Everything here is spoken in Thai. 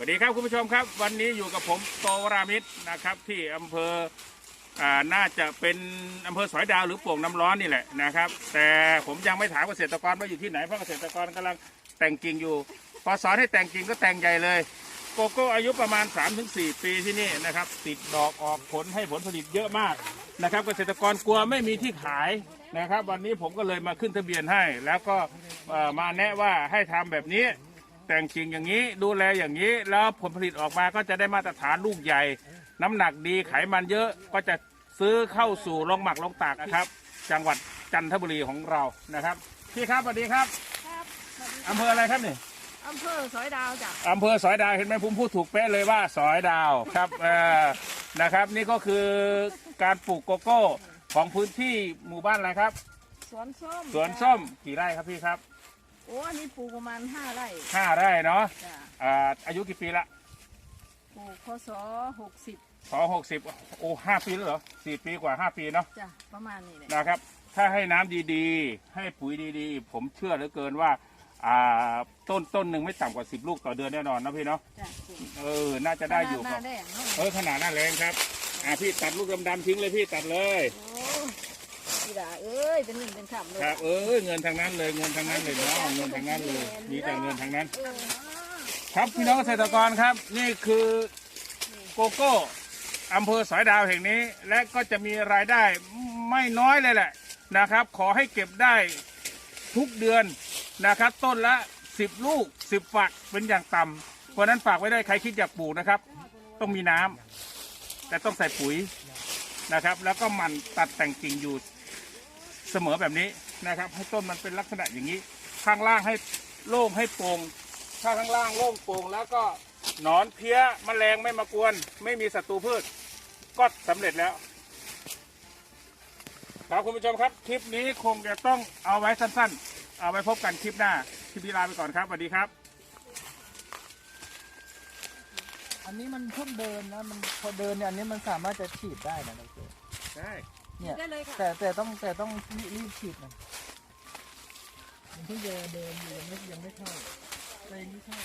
วัสดีครับคุณผู้ชมครับ วันนี้อยู่กับผมโตวรามิตรนะครับ ที่อำเภออ่าน่าจะเป็นอำเภอสอยดาวหรือโป่งน้ำร้อนนี่แหละนะครับ แต่ผมยังไม่ถามเกษตรกรว่าอยู่ที่ไหนเพราะเกษตรกรกำลังแต่งกิ่งอยู่ พอสอนให้แต่งกิ่งก็แต่งใหญ่เลย โกโก้อายุประมาณ 3-4 ปีที่นี่นะครับ ติดดอกออกผลให้ผลผลิตเยอะมากนะครับ เกษตรกรกลัวไม่มีที่ขายนะครับ วันนี้ผมก็เลยมาขึ้นทะเบียนให้ แล้วก็เอ่อมาแนะว่าให้ทำแบบนี้ แต่งจริงอย่างนี้ ดูแลอย่างนี้ แล้วผลผลิตออกมาก็จะได้มาตรฐานลูกใหญ่ น้ำหนักดีไขมันเยอะก็จะซื้อเข้าสู่โรงหมักโรงตากนะครับ จังหวัดจันทบุรีของเรานะครับพี่ครับสวัสดีครับครับสวัสดีอำเภออะไรครับนี่อำเภอสอยดาวจ้ะอำเภอสอยดาวเห็นไหมผมพูดถูกเป๊ะเลยว่าสอยดาวครับเออนะครับ นี่ก็คือการปลูกโกโก้ของพื้นที่หมู่บ้านอะไรครับ สวนส้มสวนส้มกี่ไร่ครับพี่ครับ โอ้อันนี้ปลูกประมาณห้าไร่ห้าไร่เนาะจ้ะอ่าอายุกี่ปีละปลูกพศหกสิบสองหกสิบโอ้ห้าปีแล้วเหรอสี่ปีกว่าห้าปีเนาะจ้ะประมาณนี้แหละนะครับ ถ้าให้น้ำดีๆ ให้ปุ๋ยดีๆ ผมเชื่อเหลือเกินว่าอ่าต้นต้นหนึ่งไม่ต่ำกว่าสิบลูกต่อเดือนแน่นอนนะพี่เนาะจ้ะปลูกเออน่าจะได้อยู่หคน้ารับแดงเนาะเออขนาดหน้าแรงครับอ่าพี่ตัดลูกดำๆทิ้งเลยพี่ตัดเลย โอ้ีดาเอ้ยเป็นหนึ่งเป็นขำเลยครับเออเงินทางนั้นเลยเงินทางนั้นเลยเนาะเงินทางนั้นเลยมีแต่เงินทางนั้น ครับพี่น้องเกษตรกรครับ นี่คือโกโก้อำเภอสอยดาวแห่งนี้ และก็จะมีรายได้ไม่น้อยเลยแหละนะครับ ขอให้เก็บได้ทุกเดือนนะครับ ต้นละ 10 ลูก 10 ฝักเป็นอย่างต่ำเพราะนั้นฝากไว้ได้ใครคิดอยากปลูกนะครับ ต้องมีน้ำแต่ต้องใส่ปุ๋ยนะครับ แล้วก็มันตัดแต่งกิ่งอยู่ เสมอแบบนี้นะครับ ให้ต้นมันเป็นลักษณะอย่างนี้ ข้างล่างให้โล่งให้โปร่งถ้าข้างล่างโล่งโปร่งแล้วก็หนอนเพี้ยแมลงไม่มากวน ไม่มีศัตรูพืช ก็สำเร็จแล้วครับคุณผู้ชมครับ คลิปนี้คงจะต้องเอาไว้สั้นๆ เอาไว้พบกันคลิปหน้าคลิปนี้ลาไปก่อนครับสวัสดีครับ อันนี้มันเพิ่งเดินนะมันพอเดินเนี่ยอันนี้มันสามารถจะฉีดได้นะดรใช่ เนี่ยได้เลยค่ะ แต่แต่ต้องแต่ต้องรีบฉีดนะมันเพิ่งเดินเดินอยู่ยังไม่ยังไม่เข้าเลยไม่เข้า